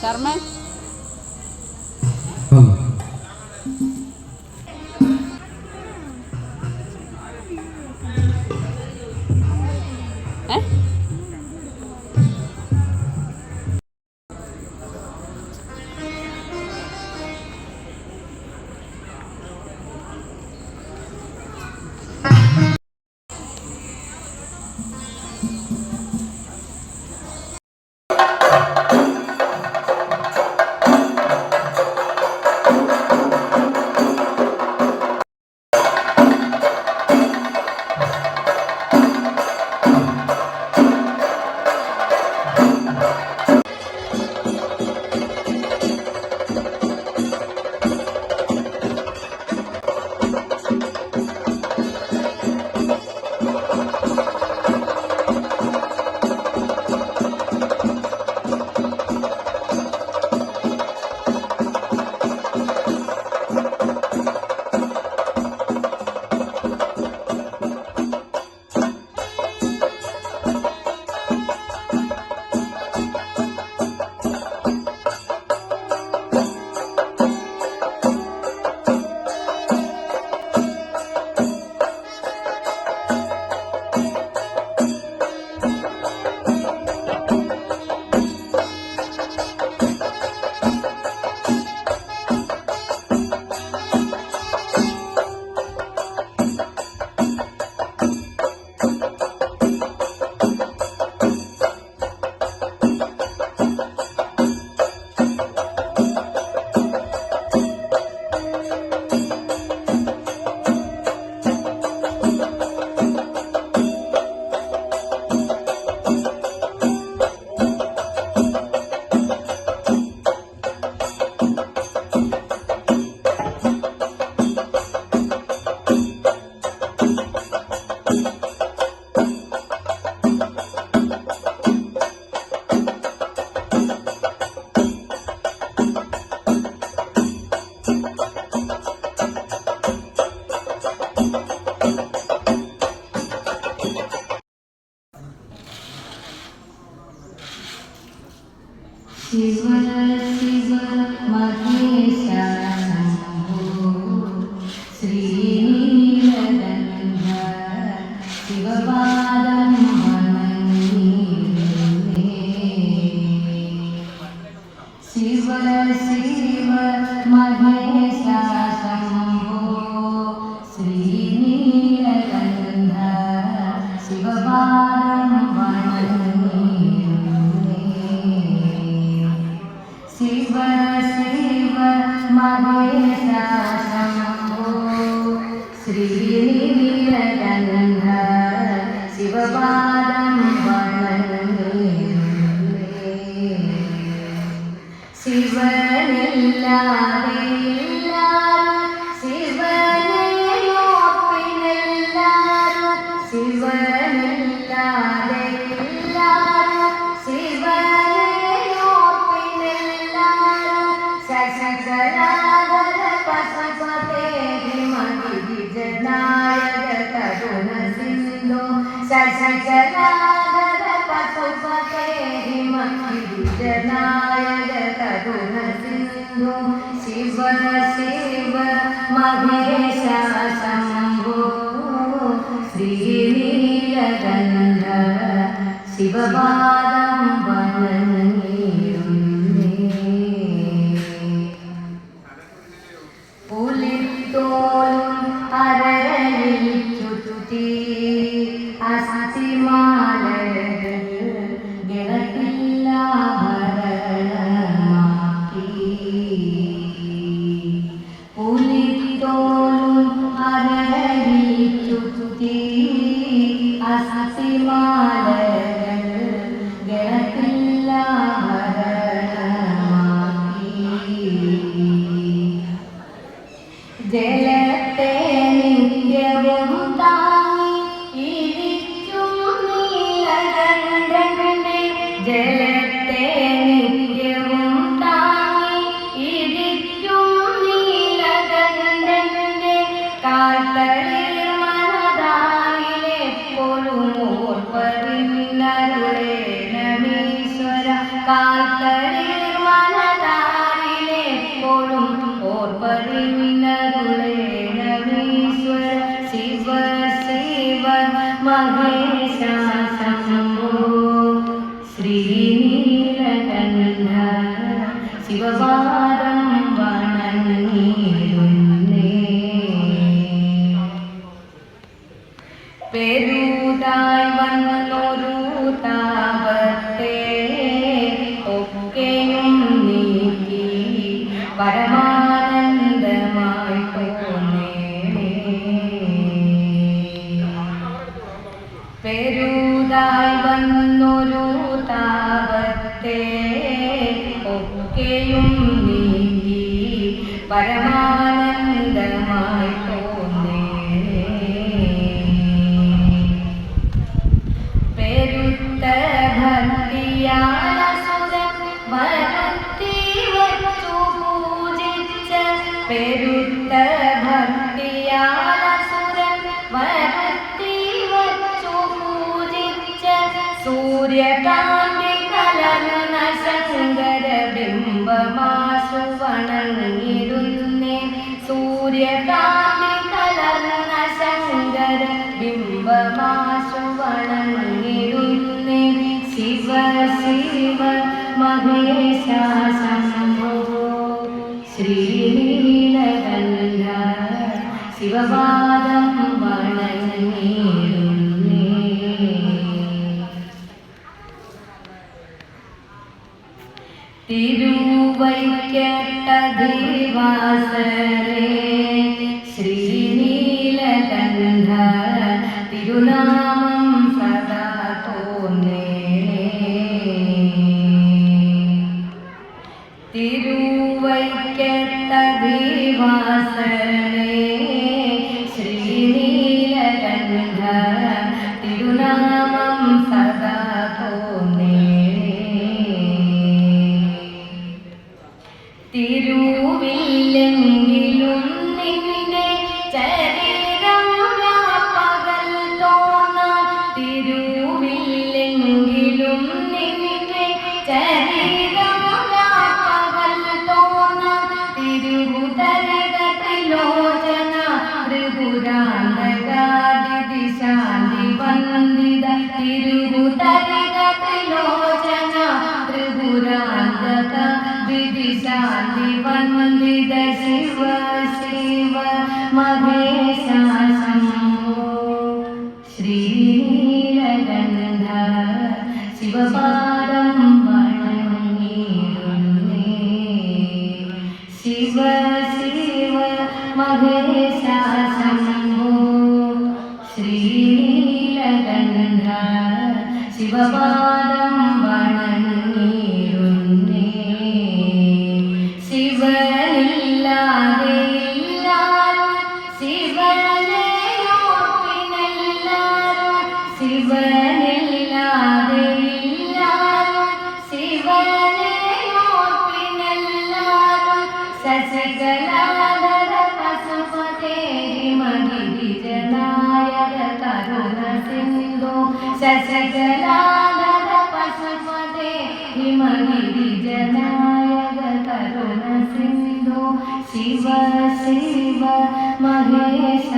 ഷർമൻ Sri ശശിചലാപസുപതേ ഹിമനായക തരുണ Sindhu Shiva Shiva മഹേശ ശംഭോ ശ്രീനീലകണ്ഠ ശിവപാദം വനന്ദ പെരുതായി വന്നൊരു താപത്തെ ഒക്കെയും നീക്കി പരമാനന്ദമായി തോന്നേ പെരുതായി വന്നൊരു താപത്തെ പരമാനന്ദമായി ഭക്തിയാലസുരൻ വരുത്തി വച്ചു പൂജിച്ച പെരുത്ത വച്ചു പൂജിച്ച സൂര്യകാന്തി കലന ശങ്കര ബിംബമാസു ശ്രീനീലകണ്ഠ ശിവപാദം വണങ്ങിരുന്നേ തിരുവൈക്കട്ടധിവാസരേ ശ്രീനീലകണ്ഠ ശിവപാദം जना ददासमते मगि जनाो शिव शिव महेश